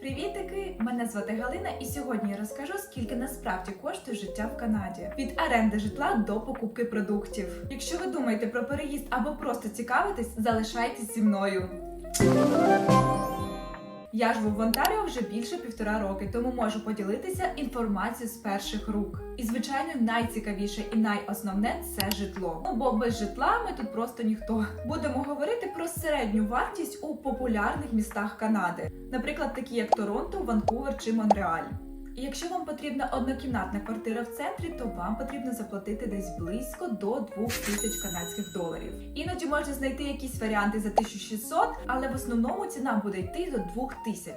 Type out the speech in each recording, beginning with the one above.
Привітики! Мене звати Галина, і сьогодні я розкажу, скільки насправді коштує життя в Канаді від оренди житла до покупки продуктів. Якщо ви думаєте про переїзд або просто цікавитесь, залишайтесь зі мною. Я живу в Онтаріо вже більше півтора роки, тому можу поділитися інформацією з перших рук. І звичайно, найцікавіше і найосновне це житло. Ну бо без житла ми тут просто ніхто. Будемо говорити про середню вартість у популярних містах Канади, наприклад, такі як Торонто, Ванкувер чи Монреаль. І якщо вам потрібна однокімнатна квартира в центрі, то вам потрібно заплатити десь близько до 2000 канадських доларів. Іноді можна знайти якісь варіанти за 1600, але в основному ціна буде йти до 2000.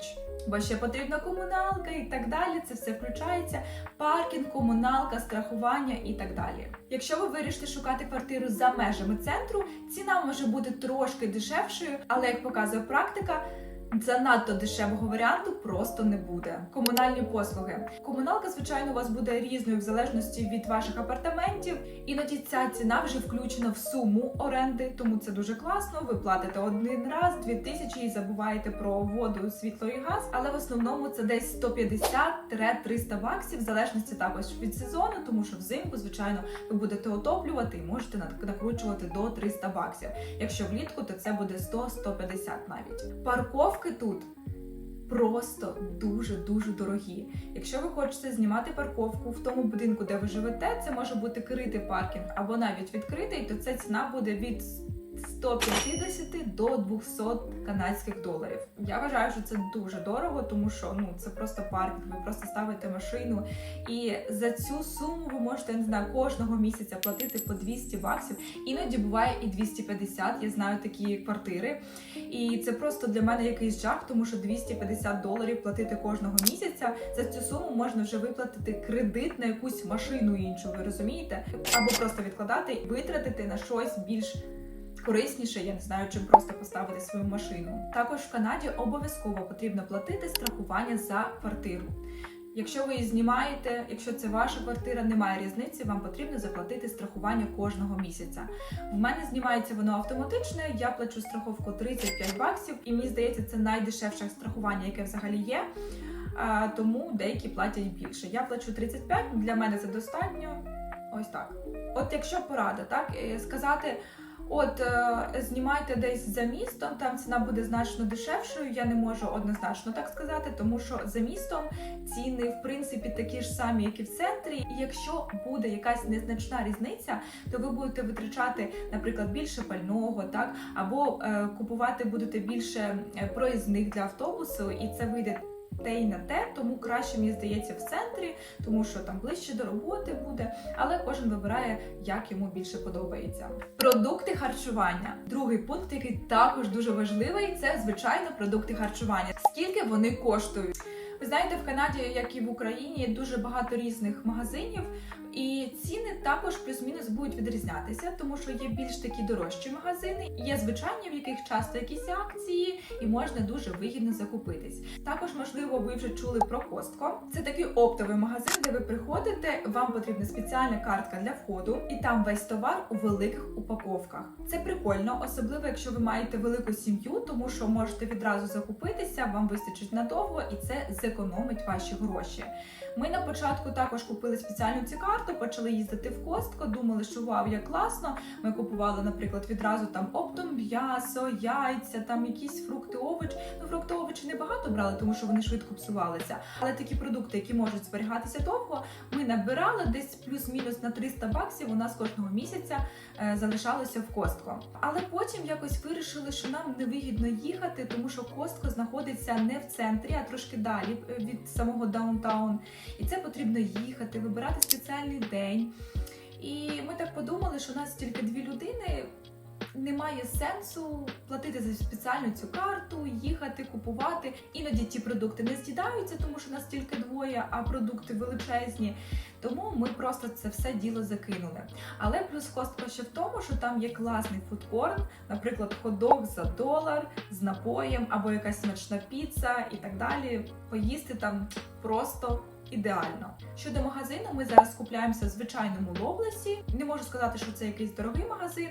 Бо ще потрібна комуналка і так далі. Це все включається. Паркінг, комуналка, страхування і так далі. Якщо ви вирішите шукати квартиру за межами центру, ціна може бути трошки дешевшою, але як показує практика. Занадто дешевого варіанту просто не буде. Комунальні послуги. Комуналка, звичайно, у вас буде різною в залежності від ваших апартаментів. Іноді ця ціна вже включена в суму оренди, тому це дуже класно. Ви платите один раз, дві тисячі і забуваєте про воду, світло і газ. Але в основному це десь 150-300 баксів, в залежності також від сезону, тому що взимку, звичайно, ви будете отоплювати і можете нак- накручувати до 300 баксів. Якщо влітку, то це буде 100-150 навіть. Парковки тут. Просто дуже дуже дорогі. Якщо ви хочете знімати парковку в тому будинку, де ви живете, це може бути критий паркінг або навіть відкритий, то ця ціна буде від 150 до 200 канадських доларів. Я вважаю, що це дуже дорого, тому що ну це просто паркінг. Ви просто ставите машину, і за цю суму ви можете не знаю кожного місяця платити по 200 баксів. Іноді буває і 250, Я знаю такі квартири. І це просто для мене якийсь жах, тому що 250 доларів платити кожного місяця. За цю суму можна вже виплатити кредит на якусь машину іншу. Ви розумієте? Або просто відкладати і витратити на щось більш. Корисніше, я не знаю, чим просто поставити свою машину. Також в Канаді обов'язково потрібно платити страхування за квартиру. Якщо ви її знімаєте, якщо це ваша квартира, немає різниці, вам потрібно заплатити страхування кожного місяця. В мене знімається воно автоматично. Я плачу страховку 35 баксів, і мені здається, це найдешевше страхування, яке взагалі є. Тому деякі платять більше. Я плачу 35, для мене це достатньо. Ось так. От якщо порада, так е, сказати. От е, знімайте десь за містом, там ціна буде значно дешевшою. Я не можу однозначно так сказати, тому що за містом ціни в принципі такі ж самі, як і в центрі. І якщо буде якась незначна різниця, то ви будете витрачати, наприклад, більше пального, так або е, купувати будете більше е, проїзних для автобусу, і це вийде. Те й на те, тому краще мені здається в центрі, тому що там ближче до роботи буде, але кожен вибирає, як йому більше подобається. Продукти харчування. Другий пункт, який також дуже важливий, це звичайно продукти харчування. Скільки вони коштують? Ви знаєте, в Канаді, як і в Україні, дуже багато різних магазинів, і ціни також плюс-мінус будуть відрізнятися, тому що є більш такі дорожчі магазини, є звичайні, в яких часто якісь акції, і можна дуже вигідно закупитись. Також, можливо, ви вже чули про Костко. Це такий оптовий магазин, де ви приходите. Вам потрібна спеціальна картка для входу, і там весь товар у великих упаковках. Це прикольно, особливо якщо ви маєте велику сім'ю, тому що можете відразу закупитися, вам вистачить надовго, і це зекономить ваші гроші. Ми на початку також купили спеціальну цю карту, почали їздити в Костко, думали, що вау, як класно. Ми купували, наприклад, відразу там оптом м'ясо, яйця, там якісь фрукти, овочі. Ну, фрукти, овочі не багато брали, тому що вони швидко псувалися. Але такі продукти, які можуть зберігатися довго, ми набирали десь плюс-мінус на 300 баксів. У нас кожного місяця е, залишалося в Костко. Але потім якось вирішили, що нам невигідно їхати, тому що Костко знаходиться не в центрі, а трошки далі е, від самого даунтаун. І це потрібно їхати, вибирати спеціальний день. І ми так подумали, що у нас тільки дві людини. Немає сенсу платити за спеціальну цю карту, їхати, купувати. Іноді ті продукти не з'їдаються, тому що нас тільки двоє, а продукти величезні. Тому ми просто це все діло закинули. Але плюс костка ще в тому, що там є класний фудкорн, наприклад, ходок за долар з напоєм або якась смачна піца і так далі. Поїсти там просто ідеально. Щодо магазину, ми зараз купляємося в звичайному Лоблесі. Не можу сказати, що це якийсь дорогий магазин.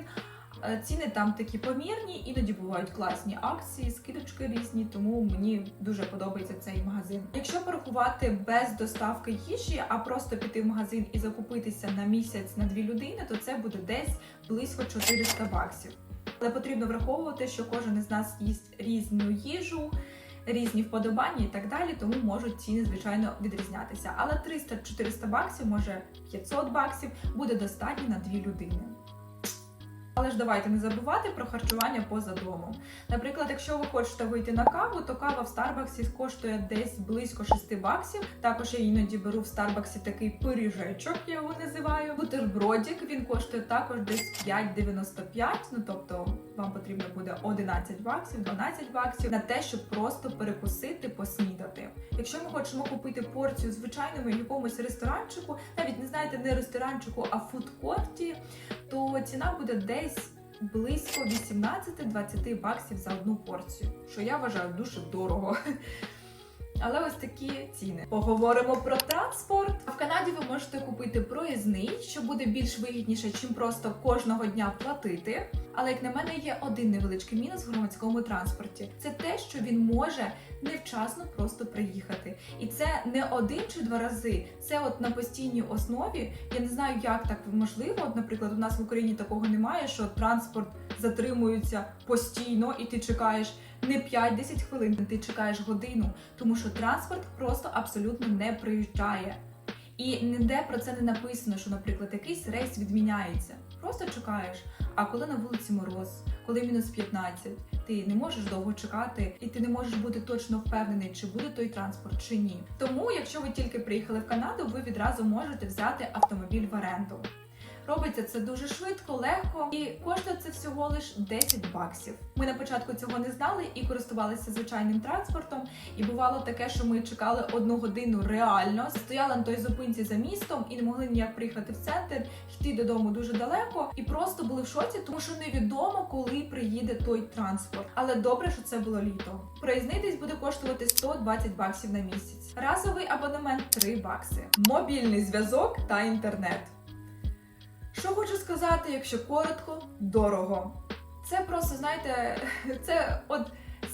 Е, Ціни там такі помірні, іноді бувають класні акції, скидочки різні, тому мені дуже подобається цей магазин. Якщо порахувати без доставки їжі, а просто піти в магазин і закупитися на місяць на дві людини, то це буде десь близько 400 баксів. Але потрібно враховувати, що кожен із нас їсть різну їжу, різні вподобання і так далі, тому можуть ціни, звичайно, відрізнятися. Але 300-400 баксів, може 500 баксів, буде достатньо на дві людини. Але ж давайте не забувати про харчування поза домом. Наприклад, якщо ви хочете вийти на каву, то кава в Старбаксі коштує десь близько 6 баксів. Також я іноді беру в Старбаксі такий пиріжечок, я його називаю. Бутербродик він коштує також десь 5,95. Ну тобто вам потрібно буде 11 баксів, 12 баксів на те, щоб просто перекусити, поснідати. Якщо ми хочемо купити порцію звичайному якомусь ресторанчику, навіть не знаєте, не ресторанчику, а фудкорті, то ціна буде десь близько 18-20 баксів за одну порцію, що я вважаю дуже дорого. Але ось такі ціни. Поговоримо про транспорт. В Канаді ви можете купити проїзний, що буде більш вигідніше, чим просто кожного дня платити. Але як на мене, є один невеличкий мінус в громадському транспорті. Це те, що він може невчасно просто приїхати. І це не один чи два рази. Це от на постійній основі. Я не знаю, як так можливо. От, наприклад, у нас в Україні такого немає, що транспорт затримується постійно, і ти чекаєш не 5-10 хвилин, ти чекаєш годину, тому що транспорт просто абсолютно не приїжджає. І ніде про це не написано, що, наприклад, якийсь рейс відміняється. Просто чекаєш. А коли на вулиці мороз, коли мінус 15, ти не можеш довго чекати, і ти не можеш бути точно впевнений, чи буде той транспорт, чи ні. Тому, якщо ви тільки приїхали в Канаду, ви відразу можете взяти автомобіль в оренду. Робиться це дуже швидко, легко і коштує це всього лиш 10 баксів. Ми на початку цього не знали і користувалися звичайним транспортом. І бувало таке, що ми чекали одну годину реально, стояли на той зупинці за містом і не могли ніяк приїхати в центр, йти додому дуже далеко, і просто були в шоці, тому що невідомо, коли приїде той транспорт. Але добре, що це було літо. Проїзний десь буде коштувати 120 баксів на місяць. Разовий абонемент 3 бакси, мобільний зв'язок та інтернет. Що хочу сказати, якщо коротко, дорого. Це просто, знаєте, це от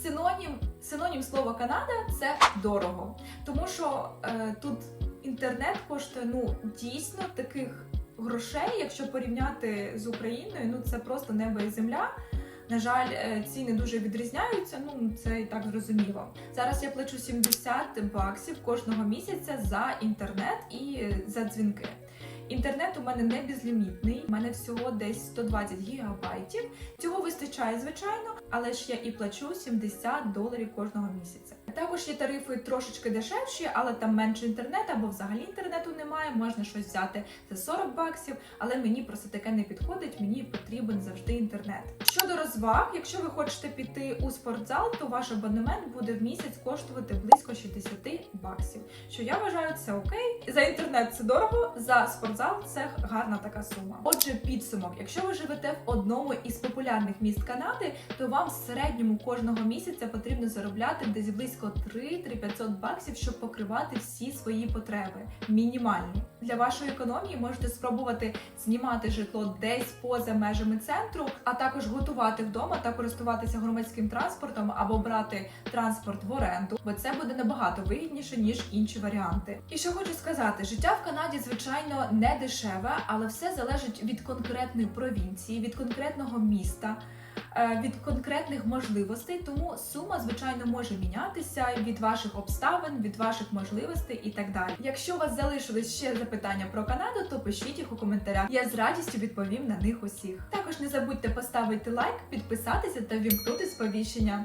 синонім, синонім слова Канада це дорого. Тому що е, тут інтернет коштує ну дійсно таких грошей, якщо порівняти з Україною, ну це просто небо і земля. На жаль, е, ціни дуже відрізняються. Ну це і так зрозуміло. Зараз я плачу 70 баксів кожного місяця за інтернет і е, за дзвінки. Інтернет у мене не безлімітний, у мене всього десь 120 гігабайтів. Цього вистачає, звичайно, але ж я і плачу 70 доларів кожного місяця. Також є тарифи трошечки дешевші, але там менше інтернету або взагалі інтернету немає. Можна щось взяти за 40 баксів, але мені просто таке не підходить. Мені потрібен завжди інтернет. Щодо розваг, якщо ви хочете піти у спортзал, то ваш абонемент буде в місяць коштувати близько 60 баксів. Що я вважаю, це окей. За інтернет це дорого, за спортзал це гарна така сума. Отже, підсумок, якщо ви живете в одному із популярних міст Канади, то вам в середньому кожного місяця потрібно заробляти десь близько 3-500 баксів, щоб покривати всі свої потреби. Мінімальні для вашої економії можете спробувати знімати житло десь поза межами центру, а також готувати вдома та користуватися громадським транспортом або брати транспорт в оренду, бо це буде набагато вигідніше ніж інші варіанти. І що хочу сказати, життя в Канаді звичайно не дешеве, але все залежить від конкретної провінції, від конкретного міста. Е, Від конкретних можливостей, тому сума, звичайно, може мінятися від ваших обставин, від ваших можливостей і так далі. Якщо у вас залишились ще запитання про Канаду, то пишіть їх у коментарях. Я з радістю відповім на них усіх. Також не забудьте поставити лайк, підписатися та вімкнути сповіщення.